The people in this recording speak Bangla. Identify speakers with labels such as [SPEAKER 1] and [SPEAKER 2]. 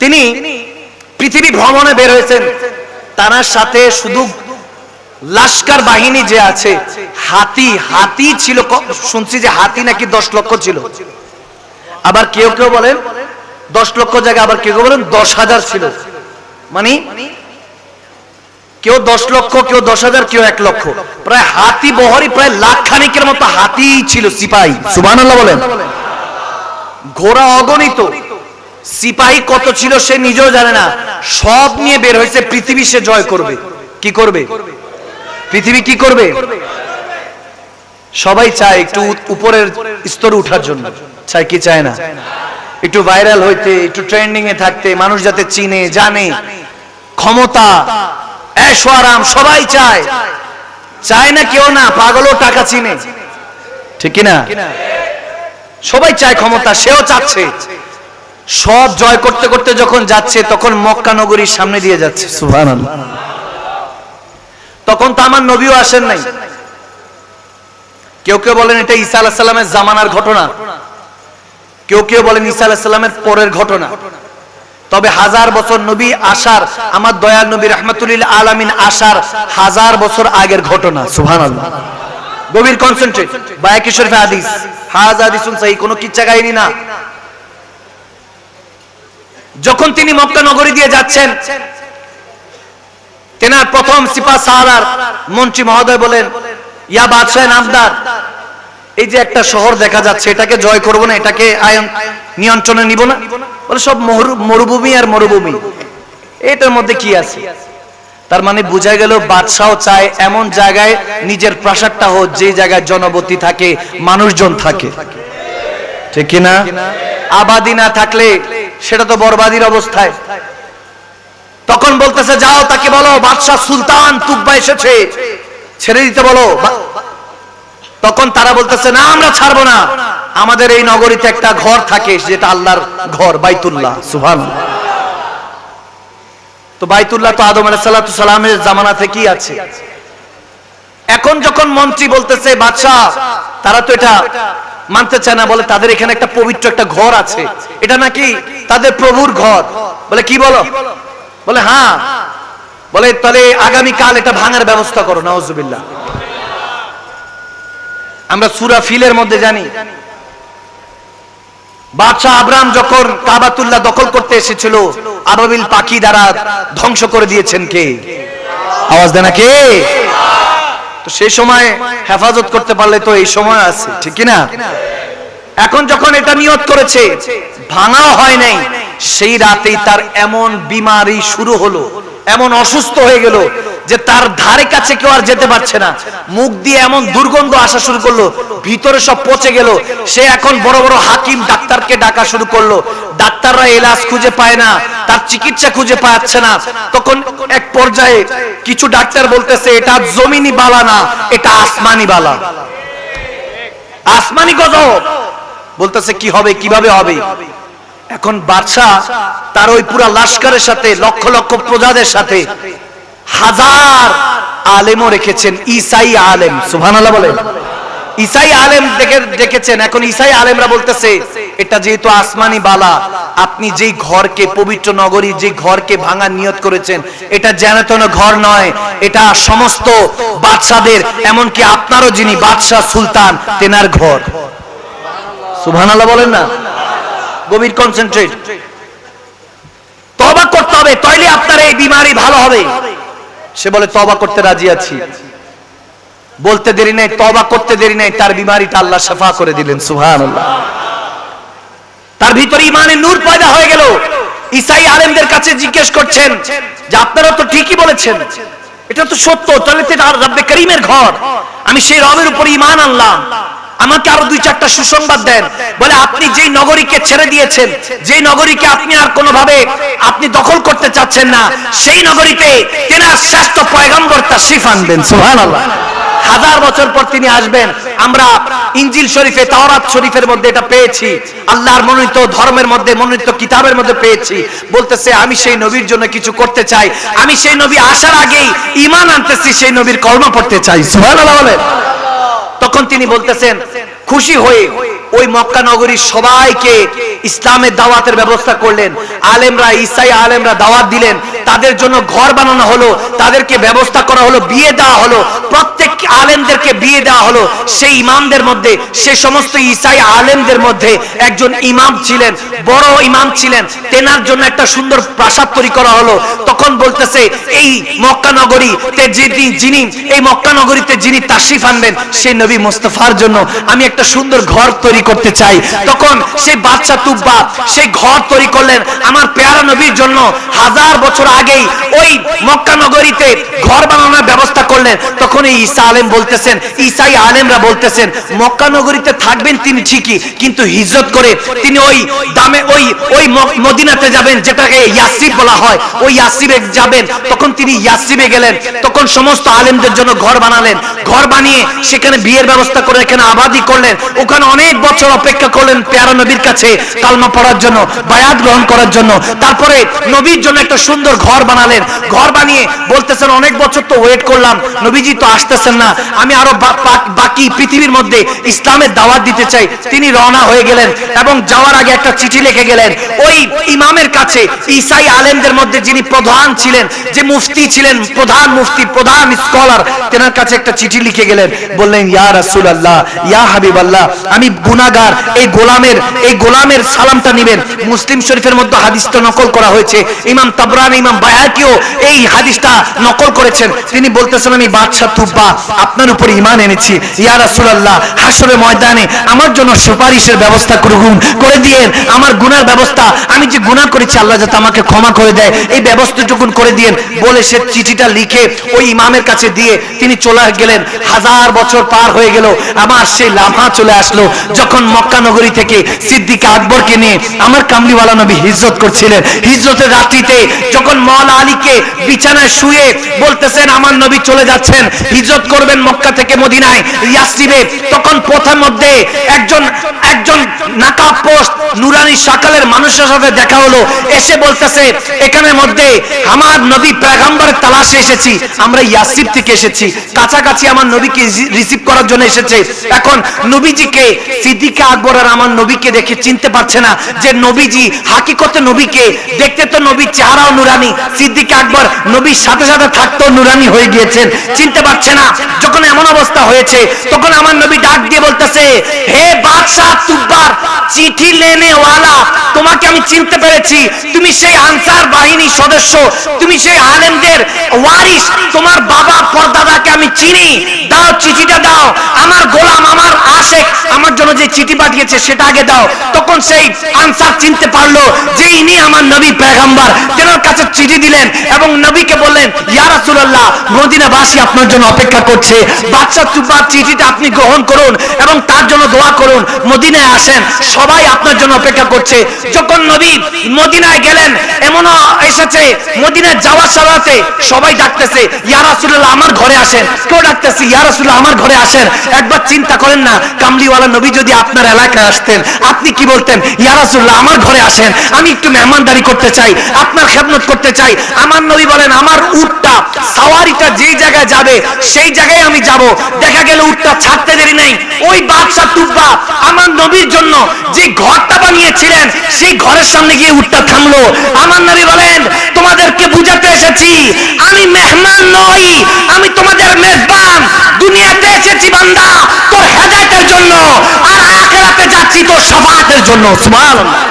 [SPEAKER 1] তিনি পৃথিবী ভ্রমণে বের হয়েছেন। তার সাথে শুধু লাস্কার বাহিনী যে আছে, হাতি হাতি ছিল শুনছি যে হাতি নাকি দশ লক্ষ ছিল। আবার কেউ কেউ বলেন, দশ লক্ষ জায়গায় আবার কেউ কেউ বলেন দশ হাজার ছিল। মানে কেউ দশ লক্ষ, কেউ দশ হাজার, কেউ এক লক্ষ। প্রায় হাতি বহরি প্রায় লাখ খানিকের মতো হাতি ছিল, সিপাহী। সুবান বলেন। ঘোড়া অগণিত। সিপাহী কত ছিল সে নিজেও জানে না। সব নিয়ে বের হয়েছে, পৃথিবী সে জয় করবে। কি করবে? পৃথিবী কি করবে? সবাই চায় একটু উপরের স্তরে উঠার জন্য। চায় কি চায় না? একটু ভাইরাল হইতে, একটু ট্রেন্ডিং এ থাকতে, মানুষ যাতে চিনে, জানে। ক্ষমতা ऐशो আরাম, সবাই চায়। চায় না কেউ না, পাগলও টাকা চিনে। ঠিক কি না সবাই চায় ক্ষমতা, সেও চাচ্ছে। সব জয় করতে করতে যখন যাচ্ছে তখন মক্কা নগরীর সামনে দিয়ে যাচ্ছে। তখন তো আমার নবীও আসেন নাই। কেউ কেউ বলেন এটা ঈসা আলাহ সাল্লামের জামানার ঘটনা। কেউ কেউ বলেন ঈসা আলাহ সাল্লামের পরের ঘটনা। তবে হাজার বছর নবী আসার আমার দয়াল নবী রহমতুল্লিল আলামিন আসার হাজার বছর আগের ঘটনা। সুবহানাল্লাহ। গভীর কনসেন্ট্রেট বায়াকি শরীফে হাদিস হাজ হাদিসুন কোনো কিচ্ছা কাহিনী না। যখন তিনি মক্কা নগরী দিয়ে যাচ্ছেন, তেনার প্রথম সিপা সাহারার মন্ত্রী মহোদয় বলেন, ইয়া বাদশাহ নামদার, এই যে একটা শহর দেখা যাচ্ছে, এটাকে জয় করব না, এটাকে আয়ন নিয়ন্ত্রণে নিব না? বলে, সব মরুভূমি আর মরুভূমি। এটার মধ্যে কি আছে? তার মানে বোঝা গেল, বাদশাহ চায় এমন জায়গায় নিজের প্রাসাদটা হোক যে জায়গায় জনবতী থাকে, মানুষজন থাকে। ঠিক কিনা? আবাদি না থাকলে সেটা তো বরবাদির অবস্থায়। তখন বলতেছে, যাও, তাকে বলো, বাদশাহ সুলতান তুব্বা এসেছে। ছেড়ে দিতে বলো। তখন তারা বলতেছে, না, আমরা ছাড়বো না। আমাদের এই নগরীতে একটা ঘর থাকে, যেটা আল্লাহর ঘর, বাইতুল্লাহ। সুহান তো বাইতুল্লাহ তো আদম আলাইহিস সালামের জামানা থেকেই আছে। এখন যখন মন্ত্রী বলতেছে, বাদশাহ, তারা তো এটা মানতে চায় না, বলে তাদের এখানে একটা পবিত্র একটা ঘর আছে। এটা নাকি তাদের প্রভুর ঘর? বলে, কি বলো? বলে হ্যাঁ বলে, তাহলে আগামী কাল এটা ভাঙার ব্যবস্থা করো নওয়াজুবিল্লাহ আমরা সুরা ফিলের মধ্যে জানি, বাদশাহ আব্রাম যখন কাবাতুল্লাহ দখল করতে এসেছিল, আবাবিল পাখি দ্বারা ধ্বংস করে দিয়েছেন কে? আওয়াজ দেনা কে? তো সেই সময় হেফাজত করতে পারলে তো এই সময় আছে, ঠিক না এখন যখন এটা নিয়ত করেছে, ভাঙাও হয় নাই, সেই রাতেই তার এমন বিমারি শুরু হলো, এমন অসুস্থ হয়ে গেল যে তার ধারে কাছে কেউ আর যেতে পারছে না। মুখ দিয়ে এমন দুর্গন্ধ আসা শুরু করল, ভিতরে সব পচে গেল। সে এখন বড় বড় হাকিম ডাক্তারকে ডাকা শুরু করল। ডাক্তাররা এলাজ খুঁজে পায় না, তার চিকিৎসা খুঁজে পাচ্ছে না। তখন এক পর্যায়ে কিছু ডাক্তার বলতেছে, এটা জমিনি বালা না, এটা আসমানি বালা। আসমানি গজব। বলতেছে, কি হবে, কীভাবে হবে? এখন বাদশাহ তার ওই পুরা লাস্কারের সাথে, লক্ষ লক্ষ প্রজাদের সাথে হাজার আলেমও রেখেছেন ইসাই আলেম, সুবহানাল্লাহ বলে। ইসাই আলেম দেখে দেখেছেন, এখন ইসাই আলেমরা বলতেছে, এটা যেহেতু আসমানি বালা, আপনি যেই ঘরকে পবিত্র নগরী যে ঘরকে ভাঙার নিয়ত করেছেন, এটা যেন ঘর নয়, এটা সমস্ত বাদশাদের, এমনকি আপনারও যিনি বাদশাহ সুলতান, তেনার ঘর। সুবহানাল্লাহ বলেন না? গভীর কনসেন্ট্রেট তবা করতে হবে, তাইলে আপনার এই বিমারি ভালো হবে। সে বলে তবা করতে রাজি আছি। বলতে দেরি নেই তবা করতে দেরি নেই, তার বিমারিটা আল্লাহ সাফা করে দিলেন, সুবহানাল্লাহ। তার ভিতরে ইমানের নূর পয়দা হয়ে গেল। ইসাই আলেমদের কাছে জিজ্ঞেস করছেন যে, আপনারা তো ঠিকই বলেছেন, এটা তো সত্য, তাহলে রব্বে করিমের ঘর। আমি সেই রবের উপর ইমান আনলাম। আমাকে আরও দুই চারটা সুসংবাদ দেন। বলে, আপনি যেই নগরীকে ছেড়ে দিয়েছেন, যেই নগরীকে আপনি আর কোনোভাবে আপনি দখল করতে চাচ্ছেন না, সেই নগরীতে তেনার শ্রেষ্ঠ পয়গম্বর তাশরিফ আনবেন হাজার বছর পর তিনি আসবেন। আমরা ইঞ্জিল শরীফে, তাওরাত শরীফের মধ্যে এটা পেয়েছি। আল্লাহর মনোনীত ধর্মের মধ্যে, মনোনীত কিতাবের মধ্যে পেয়েছি। বলতেছে, আমি সেই নবীর জন্য কিছু করতে চাই। আমি সেই নবী আসার আগেই ইমান আনতেছি, সেই নবীর কর্ম পড়তে চাই, সুবহানাল্লাহ বলেন। তখন তিনি বলতেছেন, খুশি হয়ে ওই মক্কা নগরীর সবাইকে ইসলামের দাওয়াতের ব্যবস্থা করলেন। আলেমরা ইসাই আলেমরা দাওয়াত দিলেন। তাদের জন্য ঘর বানানো হলো, তাদেরকে ব্যবস্থা করা হলো, বিয়ে দেওয়া হলো, প্রত্যেক আলেমদেরকে বিয়ে দেওয়া হলো। সেই ইমামদের মধ্যে, সে সমস্ত ইসাই আলেমদের মধ্যে একজন ইমাম ছিলেন, বড় ইমাম ছিলেন। তেনার জন্য একটা সুন্দর প্রাসাদ তৈরি করা হলো। তখন বলতেছে, এই মক্কা নগরীতে যিনি যিনি, এই মক্কা নগরীতে যিনি তাশরিফ আনবেন সেই নবী মোস্তফার জন্য আমি একটা সুন্দর ঘর তৈরি করতে চাই। তখন সেই বাদশা তুব্বা সেই ঘর তৈরি করলেন। আমার পেয়ারা নবীর জন্য হাজার বছর আগেই ওই মক্কা নগরীতে ঘর বানানোর ব্যবস্থা করলেন। তখন এই ঈসা আলেম বলতেছেন, ঈসাই আলেমরা বলতেছেন, মক্কা নগরীতে থাকবেন তিনি ঠিকই, কিন্তু হিজরত করে তিনি ওই দামে ওই ওই মদিনাতে যাবেন, যেটাকে ইয়াসিব বলা হয়, ওই ইয়াসিবে যাবেন। তখন তিনি ইয়াসিবে গেলেন, তখন সমস্ত আলেমদের জন্য ঘর বানালেন। ঘর বানিয়ে সেখানে বিয়ের ব্যবস্থা করে এখানে আবাদি করলেন। ওখানে অনেক বছর অপেক্ষা করলেন পেয়ারা নবীর কাছে কালমা পড়ার জন্য, বায়াত গ্রহণ করার জন্য। তারপরে নবীর জন্য একটা সুন্দর ঘর বানালেন। ঘর বানিয়ে বলতেছেন, অনেক বছর তো ওয়েট করলাম। নবীজি তো আসতেছেন না। আমি আরও বাকি পৃথিবীর মধ্যে ইসলামের দাওয়াত দিতে চাই। তিনি রওনা হয়ে গেলেন এবং যাওয়ার আগে একটা চিঠি লিখে গেলেন। ওই ইমামের কাছে ইসাই আলেমদের মধ্যে যিনি প্রধান ছিলেন, যে মুফতি ছিলেন, প্রধান মুফতি, প্রধান স্কলার, তেনার কাছে একটা চিঠি লিখে গেলেন। বললেন, ইয়া রাসূল আল্লাহ ইয়া হাবিব আল্লাহ আমি গুনাহগার। এই গোলামের এই গোলামের সালামটা নেবেন। মুসলিম শরীফের মধ্যে হাদিসটা নকল করা হয়েছে। ইমাম তাবরানি, ইমাম বায়াকিও এই হাদিসটা নকল করেছেন। তিনি বলতেছেন, আমি বাদশাহ তুব্বা, আপনার উপর ইমান এনেছি। ইয়া রাসূলুল্লাহ হাসরের ময়দানে আমার জন্য সুপারিশের ব্যবস্থা করুন, করে দিয়েন। আমার গুনার ব্যবস্থা, আমি যে গুনাহ করেছি, আল্লাহ যাতে আমাকে ক্ষমা করে দেয়। এই ব্যবস্থাটুকু করে দিয়েন। বলে সে চিঠিটা লিখে ওই ইমামের কাছে দিয়ে তিনি চলে গেলেন। হাজার বছর পার হয়ে গেল আমার সেই লামহা চলে আসলো। যখন মক্কা নগরী থেকে সিদ্দিক আকবরকে নিয়ে আমার কামলিওয়ালা নবী হিজরত করছিলেন। হিজরতের রাত্রিতে যখন মওলা আলীকে বিছানায় শুয়ে বলতেছেন, আমার নবী চলে যাচ্ছেন। হিজরত করবেন মক্কা থেকে মদিনায় ইয়াসরিবে। তখন পথের মধ্যে একজন একজন নাকা পোস্ট নুরানি সকালের মানুষের সাথে দেখা হলো। এসে বলতেছে, এখানের মধ্যে আমার নবী পেগাম্বরের তালাশে এসেছি, আমরা ইয়াসিব থেকে এসেছি। কাছাকাছি আমার নবীকে রিসিভ করার জন্য এসেছে। এখন নবীজিকে, সিদ্দিকে আকবর আর আমার নবীকে দেখে চিনতে পারছে না যে নবীজি হাকিকতে নবীকে, দেখতে তো নবীর চেহারাও নুরানি। সিদ্দিকে আকবর নবীর সাথে সাথে থাকতেও নুরানি হয়ে গিয়েছেন। চিনতে পারছে না, যখন এমন অবস্থা হয়েছে, তখন আমার নবী ডাক দিয়ে বলতেছে, হে বাদশাহ তুব্বার, চিঠি লেনে ওয়ালা তোমাকে আমি চিনতে পেরেছি। তুমি সেই আনসার বাহিনী সদস্য, তুমি সেই আলেমদের ওয়ারিস তোমার বাবা পরদাদাকে আমি চিনি। দাও চিঠিটা দাও। আমার গোলাম, আমার আশেক, আমার জন্য যে চিঠি পাঠিয়েছে, সেটা আগে দাও। তখন সেই আনসার চিনতে পারল যে ইনি আমার নবী পেগাম্বার। তেনার কাছে চিঠি দিলেন এবং নবীকে বললেন, ইয়া রাসূলুল্লাহ, মদিনাবাসী আপনার জন্য অপেক্ষা করছে। বাদশা তুবার চিঠিটা আপনি গ্রহণ করুন এবং তার জন্য দোয়া করুন। মদিনায় আসেন, সবাই আপনার জন্য অপেক্ষা করছে। যখন নবী মদিনায় গেলেন, এমনও এসেছে, মদিনায় যাওয়ার সালাতে সবাই ডাকতেছে, ইয়া রাসূলুল্লাহ, আমার ঘরে আসেন। কেউ ডাকতেছে, ইয়া রাসূলুল্লাহ, আমার ঘরে আসেন। একবার চিন্তা করেন না, কামলিওয়ালা নবী যদি আপনার এলাকায় আসতেন, আপনি কি বলতেন, ইয়া রাসূলুল্লাহ, আমার ঘরে আসেন, আমি একটু মেহমানদারি করতে চাই, আপনার খেদমত করতে চাই। আমার নবী বলেন, আমার উটটা, সাওয়ারিটা যেই জায়গায় যাবে, সেই জায়গায় আমি যাব। দেখা গেল উটটা ছাড়তে দেরি নাই। ওই বাদশা তুব্বা আমার নবীর জন্য যে ঘরটা বানিয়েছিলেন, সেই ঘরের সামনে গিয়ে উটটা থামলো। আমার নবী বলেন, তোমাদেরকে বুঝাতে এসেছি আমি মেহমান নই, আমি তোমাদের মেজবান দুনিয়াতে এসেছি বান্দা, তোর হেদায়তের জন্য, আর আখেরাতে যাচ্ছি তোর সবাতের জন্য। সুবহানাল্লাহ।